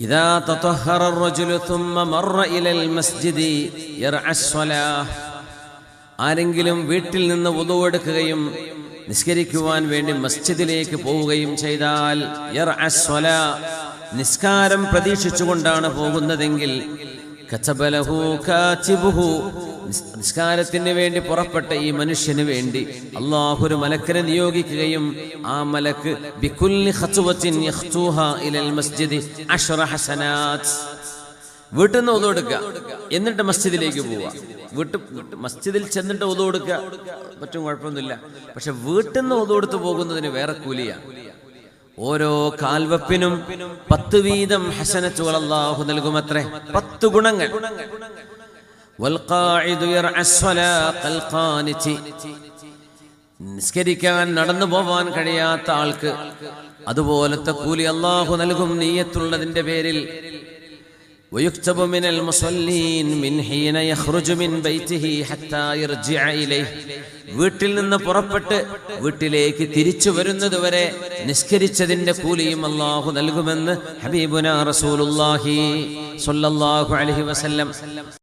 إذا تطهر الرجل ثم مر إلى المسجد يرعى الصلاة ആരെങ്കിലും വീട്ടിൽ നിന്ന് ഉതവെടുക്കുകയും നിസ്കരിക്കുവാൻ വേണ്ടി മസ്ജിദിലേക്ക് പോവുകയും ചെയ്താൽ യർഅ സ്വലാ, നിസ്കാരം പ്രതീക്ഷിച്ചുകൊണ്ടാണ് പോകുന്നതെങ്കിൽ കച്ചബലഹു കാച്ചിബുഹു നിസ്- നിസ്കാരത്തിന് വേണ്ടി പുറപ്പെട്ട ഈ മനുഷ്യന് വേണ്ടി അള്ളാഹു ഒരു മലക്കിനെ നിയോഗിക്കുകയും ആ മലക്ക് വീട്ടിൽ നിന്ന് ഒതു എടുക്കുക. എന്നിട്ട് മസ്ജിദിലേക്ക് പോവുക. വീട്ടിൽ മസ്ജിദിൽ ചെന്നിട്ട് ഒതു കൊടുക്കുക മറ്റും കുഴപ്പമൊന്നുമില്ല. പക്ഷെ വീട്ടിൽ നിന്ന് ഒതു കൊടുത്ത് പോകുന്നതിന് വേറെ കൂലിയാണ് ഓരോ കാൽവപ്പിനും പത്ത് വീതം ഹസനത്തുകൾ അള്ളാഹു നൽകുമത്രേ. പത്ത് ഗുണങ്ങൾ. നിസ്കരിക്കാൻ നടന്നു പോവാൻ കഴിയാത്ത ആൾക്ക് അതുപോലത്തെ കൂലി അള്ളാഹു നൽകും നീയത്തുള്ളതിന്റെ പേരിൽ. വീട്ടിൽ നിന്ന് പുറപ്പെട്ട് വീട്ടിലേക്ക് തിരിച്ചു വരുന്നതുവരെ നിസ്കരിച്ചതിന്റെ കൂലിയും അള്ളാഹു നൽകുമെന്ന് ഹബീബുന റസൂലുല്ലാഹി സൊല്ലാഹു അലഹി വസല്ലം